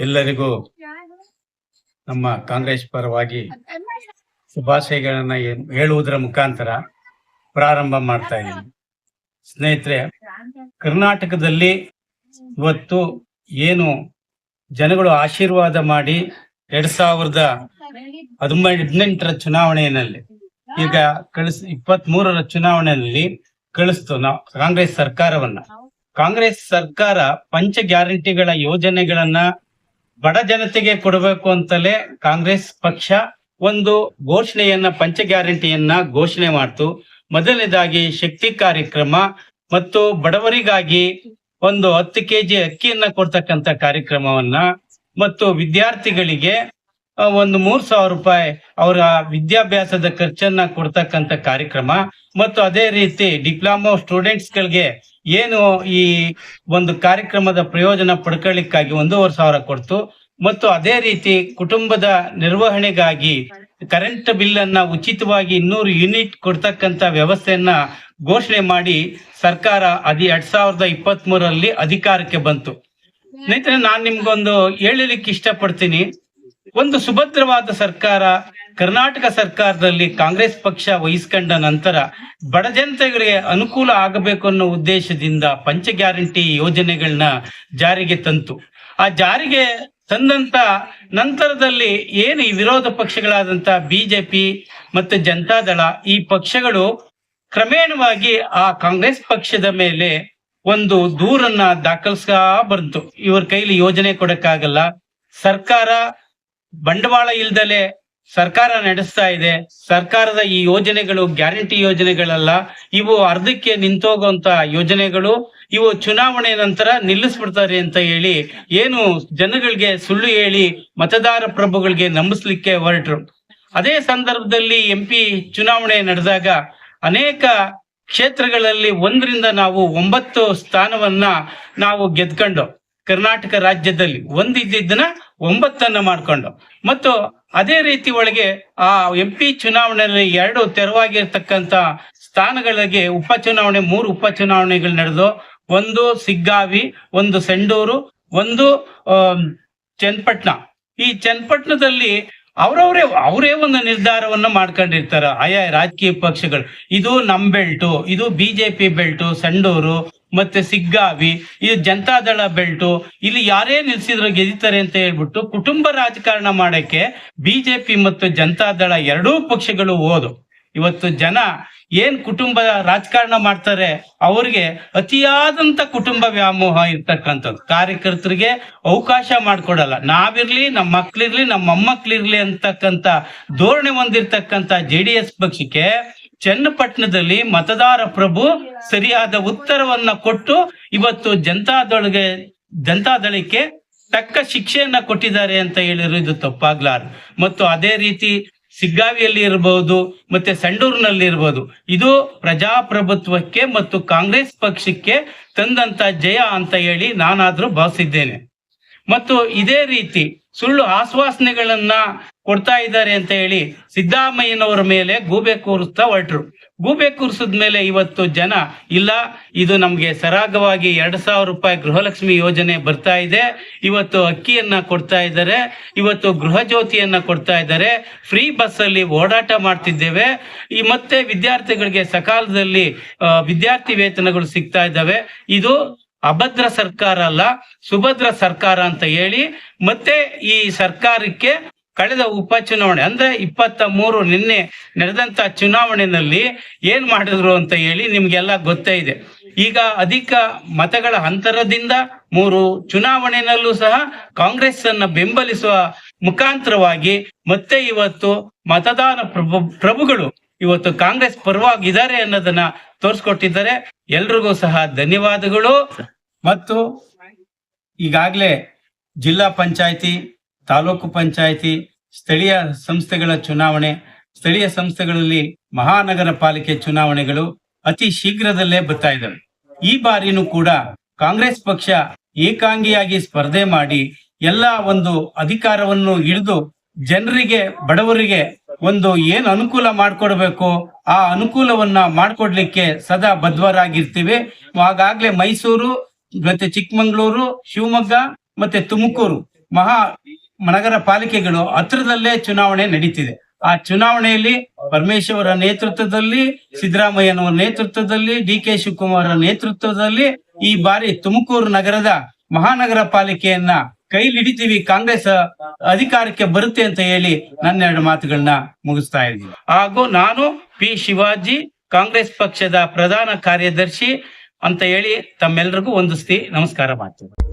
ಎಲ್ಲರಿಗೂ ನಮ್ಮ ಕಾಂಗ್ರೆಸ್ ಪರವಾಗಿ ಶುಭಾಶಯಗಳನ್ನ ಹೇಳುವುದರ ಮುಖಾಂತರ ಪ್ರಾರಂಭ ಮಾಡ್ತಾ ಇದ್ದೀನಿ. ಸ್ನೇಹಿತರೆ, ಕರ್ನಾಟಕದಲ್ಲಿ ಇವತ್ತು ಏನು ಜನಗಳು ಆಶೀರ್ವಾದ ಮಾಡಿ ಎರಡ್ ಸಾವಿರದ ಹದಿನೆಂಟರ ಚುನಾವಣೆಯಲ್ಲಿ, ಈಗ ಕಳಿಸ್ ಇಪ್ಪತ್ತ್ ಮೂರರ ಚುನಾವಣೆಯಲ್ಲಿ ಕಳಿಸ್ತು ನಾವು ಕಾಂಗ್ರೆಸ್ ಸರ್ಕಾರವನ್ನ. ಕಾಂಗ್ರೆಸ್ ಸರ್ಕಾರ ಪಂಚ ಗ್ಯಾರಂಟಿಗಳ ಯೋಜನೆಗಳನ್ನ ಬಡ ಜನತೆಗೆ ಕೊಡಬೇಕು ಅಂತಲೇ ಕಾಂಗ್ರೆಸ್ ಪಕ್ಷ ಒಂದು ಘೋಷಣೆಯನ್ನ, ಪಂಚ ಗ್ಯಾರಂಟಿಯನ್ನ ಘೋಷಣೆ ಮಾಡ್ತು. ಮೊದಲನೇದಾಗಿ ಶಕ್ತಿ ಕಾರ್ಯಕ್ರಮ ಮತ್ತು ಬಡವರಿಗಾಗಿ ಒಂದು ಹತ್ತು ಕೆಜಿ ಅಕ್ಕಿಯನ್ನ ಕೊಡ್ತಕ್ಕಂತ ಕಾರ್ಯಕ್ರಮವನ್ನ ಮತ್ತು ವಿದ್ಯಾರ್ಥಿಗಳಿಗೆ ಒಂದು ಮೂರ್ ಸಾವಿರ ರೂಪಾಯಿ ಅವರ ವಿದ್ಯಾಭ್ಯಾಸದ ಖರ್ಚನ್ನ ಕೊಡ್ತಕ್ಕಂತ ಕಾರ್ಯಕ್ರಮ. ಮತ್ತು ಅದೇ ರೀತಿ ಡಿಪ್ಲೊಮಾ ಸ್ಟೂಡೆಂಟ್ಸ್ ಗಳಿಗೆ ಏನು ಈ ಒಂದು ಕಾರ್ಯಕ್ರಮದ ಪ್ರಯೋಜನ ಪಡ್ಕೊಳ್ಳಿಕ್ಕಾಗಿ ಒಂದೂವರೆ ಸಾವಿರ ಕೊಡ್ತು. ಮತ್ತು ಅದೇ ರೀತಿ ಕುಟುಂಬದ ನಿರ್ವಹಣೆಗಾಗಿ ಕರೆಂಟ್ ಬಿಲ್ ಅನ್ನ ಉಚಿತವಾಗಿ ಇನ್ನೂರು ಯೂನಿಟ್ ಕೊಡ್ತಕ್ಕಂತ ವ್ಯವಸ್ಥೆಯನ್ನ ಘೋಷಣೆ ಮಾಡಿ ಸರ್ಕಾರ ಅದಿ ಎರಡ್ ಸಾವಿರದ ಇಪ್ಪತ್ತ್ ಮೂರರಲ್ಲಿ ಅಧಿಕಾರಕ್ಕೆ ಬಂತು. ನಾನ್ ನಿಮ್ಗೊಂದು ಹೇಳಲಿಕ್ಕೆ ಇಷ್ಟಪಡ್ತೀನಿ. ಒಂದು ಸುಭದ್ರವಾದ ಸರ್ಕಾರ, ಕರ್ನಾಟಕ ಸರ್ಕಾರದಲ್ಲಿ ಕಾಂಗ್ರೆಸ್ ಪಕ್ಷ ವಹಿಸ್ಕೊಂಡ ನಂತರ ಬಡ ಜನತೆಗಳಿಗೆ ಅನುಕೂಲ ಆಗಬೇಕು ಅನ್ನೋ ಉದ್ದೇಶದಿಂದ ಪಂಚ ಗ್ಯಾರಂಟಿ ಯೋಜನೆಗಳನ್ನ ಜಾರಿಗೆ ತಂತು. ಆ ಜಾರಿಗೆ ತಂದಂತ ನಂತರದಲ್ಲಿ ಏನು ಈ ವಿರೋಧ ಪಕ್ಷಗಳಾದಂತ ಬಿಜೆಪಿ ಮತ್ತು ಜನತಾದಳ ಈ ಪಕ್ಷಗಳು ಕ್ರಮೇಣವಾಗಿ ಆ ಕಾಂಗ್ರೆಸ್ ಪಕ್ಷದ ಮೇಲೆ ಒಂದು ದೂರನ್ನ ದಾಖಲಿಸ್ತಾ ಬಂತು. ಇವ್ರ ಕೈಲಿ ಯೋಜನೆ ಕೊಡಕ್ಕಾಗಲ್ಲ. ಸರ್ಕಾರ ಬಂಡವಾಳ ಇಲ್ದಲೆ ಸರ್ಕಾರ ನಡೆಸ್ತಾ ಇದೆ. ಸರ್ಕಾರದ ಈ ಯೋಜನೆಗಳು ಗ್ಯಾರಂಟಿ ಯೋಜನೆಗಳಲ್ಲ. ಇವು ಅರ್ಧಕ್ಕೆ ನಿಂತೋಗುವಂತ ಯೋಜನೆಗಳು. ಇವು ಚುನಾವಣೆ ನಂತರ ನಿಲ್ಲಿಸ್ಬಿಡ್ತಾರೆ ಅಂತ ಹೇಳಿ ಏನು ಜನಗಳಿಗೆ ಸುಳ್ಳು ಹೇಳಿ ಮತದಾರ ಪ್ರಭುಗಳಿಗೆ ನಂಬಿಸ್ಲಿಕ್ಕೆ ಹೊರಟರು. ಅದೇ ಸಂದರ್ಭದಲ್ಲಿ ಎಂ ಚುನಾವಣೆ ನಡೆದಾಗ ಅನೇಕ ಕ್ಷೇತ್ರಗಳಲ್ಲಿ ಒಂದರಿಂದ ನಾವು ಒಂಬತ್ತು ಸ್ಥಾನವನ್ನ ನಾವು ಗೆದ್ಕೊಂಡು. ಕರ್ನಾಟಕ ರಾಜ್ಯದಲ್ಲಿ ಒಂದಿದ್ದನ್ನ ಒಂಬತ್ತನ್ನ ಮಾಡಿಕೊಂಡು. ಮತ್ತು ಅದೇ ರೀತಿ ಒಳಗೆ ಆ ಎಂ ಪಿ ಚುನಾವಣೆಯಲ್ಲಿ ಎರಡು ತೆರವಾಗಿರ್ತಕ್ಕಂಥ ಸ್ಥಾನಗಳಿಗೆ ಉಪಚುನಾವಣೆ, ಮೂರು ಉಪಚುನಾವಣೆಗಳು ನಡೆದು, ಒಂದು ಸಿಗ್ಗಾವಿ, ಒಂದು ಸಂಡೂರು, ಒಂದು ಚನ್ನಪಟ್ಟಣ. ಈ ಚನ್ನಪಟ್ಟಣದಲ್ಲಿ ಅವರವರೇ, ಅವರೇ ಒಂದು ನಿರ್ಧಾರವನ್ನ ಮಾಡ್ಕೊಂಡಿರ್ತಾರೆ. ಆಯಾ ರಾಜಕೀಯ ಪಕ್ಷಗಳು. ಇದು ನಮ್ಮ ಬೆಲ್ಟು, ಇದು ಬಿಜೆಪಿ ಬೆಲ್ಟು, ಸಂಡೂರು ಮತ್ತೆ ಸಿಗ್ಗಾವಿ ಇದು ಜನತಾದಳ ಬೆಲ್ಟು ಇಲ್ಲಿ ಯಾರೇ ನಿಲ್ಸಿದ್ರು ಗೆದಿತಾರೆ ಅಂತ ಹೇಳ್ಬಿಟ್ಟು ಕುಟುಂಬ ರಾಜಕಾರಣ ಮಾಡಕ್ಕೆ ಬಿಜೆಪಿ ಮತ್ತು ಜನತಾದಳ ಎರಡೂ ಪಕ್ಷಗಳು ಹೋದು ಇವತ್ತು ಜನ ಏನ್ ಕುಟುಂಬ ರಾಜಕಾರಣ ಮಾಡ್ತಾರೆ, ಅವ್ರಿಗೆ ಅತಿಯಾದಂತ ಕುಟುಂಬ ವ್ಯಾಮೋಹ ಇರ್ತಕ್ಕಂಥದ್ದು. ಕಾರ್ಯಕರ್ತರಿಗೆ ಅವಕಾಶ ಮಾಡ್ಕೊಡಲ್ಲ. ನಾವಿರ್ಲಿ ನಮ್ಮ ಮಕ್ಳಿರ್ಲಿ ನಮ್ಮ ಮೊಮ್ಮಕ್ಳಿರ್ಲಿ ಅಂತಕ್ಕಂತ ಧೋರಣೆ ಹೊಂದಿರ್ತಕ್ಕಂತ ಜೆ ಡಿ ಎಸ್ ಪಕ್ಷಕ್ಕೆ ಚನ್ನಪಟ್ಟಣದಲ್ಲಿ ಮತದಾರ ಪ್ರಭು ಸರಿಯಾದ ಉತ್ತರವನ್ನ ಕೊಟ್ಟು ಇವತ್ತು ಜನತಾದೊಳಗೆ, ಜನತಾದಳಕ್ಕೆ ತಕ್ಕ ಶಿಕ್ಷೆಯನ್ನ ಕೊಟ್ಟಿದ್ದಾರೆ ಅಂತ ಹೇಳಿದ್ರು. ಇದು ತಪ್ಪಾಗ್ಲಾರ್ ಮತ್ತು ಅದೇ ರೀತಿ ಸಿಗ್ಗಾವಿಯಲ್ಲಿ ಇರಬಹುದು ಮತ್ತೆ ಸಂಡೂರಿನಲ್ಲಿ ಇರಬಹುದು ಇದು ಪ್ರಜಾಪ್ರಭುತ್ವಕ್ಕೆ ಮತ್ತು ಕಾಂಗ್ರೆಸ್ ಪಕ್ಷಕ್ಕೆ ತಂದಂತ ಜಯ ಅಂತ ಹೇಳಿ ನಾನಾದ್ರೂ ಭಾವಿಸಿದ್ದೇನೆ. ಮತ್ತು ಇದೇ ರೀತಿ ಸುಳ್ಳು ಆಶ್ವಾಸನೆಗಳನ್ನ ಕೊಡ್ತಾ ಇದ್ದಾರೆ ಅಂತ ಹೇಳಿ ಸಿದ್ದರಾಮಯ್ಯನವರ ಮೇಲೆ ಗೂಬೆ ಕೂರಿಸ್ತಾ ಹೊರಟರು. ಗೂಬೆ ಕೂರಿಸಿದ ಮೇಲೆ ಇವತ್ತು ಜನ, ಇಲ್ಲ, ಇದು ನಮಗೆ ಸರಾಗವಾಗಿ ಎರಡು ಸಾವಿರ ರೂಪಾಯಿ ಗೃಹಲಕ್ಷ್ಮಿ ಯೋಜನೆ ಬರ್ತಾ ಇದೆ. ಇವತ್ತು ಅಕ್ಕಿಯನ್ನ ಕೊಡ್ತಾ ಇದ್ದಾರೆ. ಇವತ್ತು ಗೃಹ ಜ್ಯೋತಿಯನ್ನ ಕೊಡ್ತಾ ಇದ್ದಾರೆ. ಫ್ರೀ ಬಸ್ ಅಲ್ಲಿ ಓಡಾಟ ಮಾಡ್ತಿದ್ದೇವೆ. ಈ ಮತ್ತೆ ವಿದ್ಯಾರ್ಥಿಗಳಿಗೆ ಸಕಾಲದಲ್ಲಿ ವಿದ್ಯಾರ್ಥಿ ವೇತನಗಳು ಸಿಗ್ತಾ ಇದ್ದಾವೆ. ಇದು ಅಭದ್ರ ಸರ್ಕಾರ ಅಲ್ಲ, ಸುಭದ್ರ ಸರ್ಕಾರ ಅಂತ ಹೇಳಿ ಮತ್ತೆ ಈ ಸರ್ಕಾರಕ್ಕೆ ಕಳೆದ ಉಪಚುನಾವಣೆ, ಅಂದ್ರೆ ಇಪ್ಪತ್ತ ಮೂರು ನಿನ್ನೆ ನಡೆದಂತ ಚುನಾವಣೆಯಲ್ಲಿ ಏನ್ ಮಾಡಿದ್ರು ಅಂತ ಹೇಳಿ ನಿಮ್ಗೆಲ್ಲ ಗೊತ್ತೇ ಇದೆ. ಈಗ ಅಧಿಕ ಮತಗಳ ಅಂತರದಿಂದ ಮೂರು ಚುನಾವಣೆಯಲ್ಲೂ ಸಹ ಕಾಂಗ್ರೆಸ್ ಅನ್ನ ಬೆಂಬಲಿಸುವ ಮುಖಾಂತರವಾಗಿ ಮತ್ತೆ ಇವತ್ತು ಮತದಾನ ಪ್ರಭು, ಪ್ರಭುಗಳು ಇವತ್ತು ಕಾಂಗ್ರೆಸ್ ಪರವಾಗಿದ್ದಾರೆ ಅನ್ನೋದನ್ನ ತೋರಿಸ್ಕೊಟ್ಟಿದ್ದಾರೆ. ಎಲ್ರಿಗೂ ಸಹ ಧನ್ಯವಾದಗಳು. ಮತ್ತು ಈಗಾಗಲೇ ಜಿಲ್ಲಾ ಪಂಚಾಯತಿ ತಾಲೂಕು ಪಂಚಾಯಿತಿ, ಸ್ಥಳೀಯ ಸಂಸ್ಥೆಗಳ ಚುನಾವಣೆ, ಸ್ಥಳೀಯ ಸಂಸ್ಥೆಗಳಲ್ಲಿ ಮಹಾನಗರ ಪಾಲಿಕೆ ಚುನಾವಣೆಗಳು ಅತಿ ಶೀಘ್ರದಲ್ಲೇ ಬರ್ತಾ ಇದ್ದಾವೆ. ಈ ಬಾರಿನೂ ಕೂಡ ಕಾಂಗ್ರೆಸ್ ಪಕ್ಷ ಏಕಾಂಗಿಯಾಗಿ ಸ್ಪರ್ಧೆ ಮಾಡಿ ಎಲ್ಲ ಒಂದು ಅಧಿಕಾರವನ್ನು ಹಿಡಿದು ಜನರಿಗೆ, ಬಡವರಿಗೆ ಒಂದು ಏನ್ ಅನುಕೂಲ ಮಾಡ್ಕೊಡ್ಬೇಕು ಆ ಅನುಕೂಲವನ್ನ ಮಾಡ್ಕೊಡ್ಲಿಕ್ಕೆ ಸದಾ ಬದ್ಧರಾಗಿರ್ತೀವಿ. ಆಗಾಗ್ಲೇ ಮೈಸೂರು, ಮತ್ತೆ ಚಿಕ್ಕಮಂಗ್ಳೂರು, ಶಿವಮೊಗ್ಗ, ಮತ್ತೆ ತುಮಕೂರು ಮಹಾ ನಗರ ಪಾಲಿಕೆಗಳು ಹತ್ರದಲ್ಲೇ ಚುನಾವಣೆ ನಡೀತಿದೆ. ಆ ಚುನಾವಣೆಯಲ್ಲಿ ಪರಮೇಶ್ವರ ನೇತೃತ್ವದಲ್ಲಿ, ಸಿದ್ದರಾಮಯ್ಯನವರ ನೇತೃತ್ವದಲ್ಲಿ, ಡಿ ಕೆ ಶಿವಕುಮಾರ್ ನೇತೃತ್ವದಲ್ಲಿ ಈ ಬಾರಿ ತುಮಕೂರು ನಗರದ ಮಹಾನಗರ ಪಾಲಿಕೆಯನ್ನ ಕೈಲಿಡಿತೀವಿ, ಕಾಂಗ್ರೆಸ್ ಅಧಿಕಾರಕ್ಕೆ ಬರುತ್ತೆ ಅಂತ ಹೇಳಿ ನನ್ನ ಎರಡು ಮಾತುಗಳನ್ನ ಮುಗಿಸ್ತಾ ಇದ್ದೀನಿ. ಹಾಗೂ ನಾನು ಪಿ ಶಿವಾಜಿ, ಕಾಂಗ್ರೆಸ್ ಪಕ್ಷದ ಪ್ರಧಾನ ಕಾರ್ಯದರ್ಶಿ ಅಂತ ಹೇಳಿ ತಮ್ಮೆಲ್ಲರಿಗೂ ಒಂದಿಸ್ತಿ ನಮಸ್ಕಾರ ಮಾಡ್ತೀನಿ.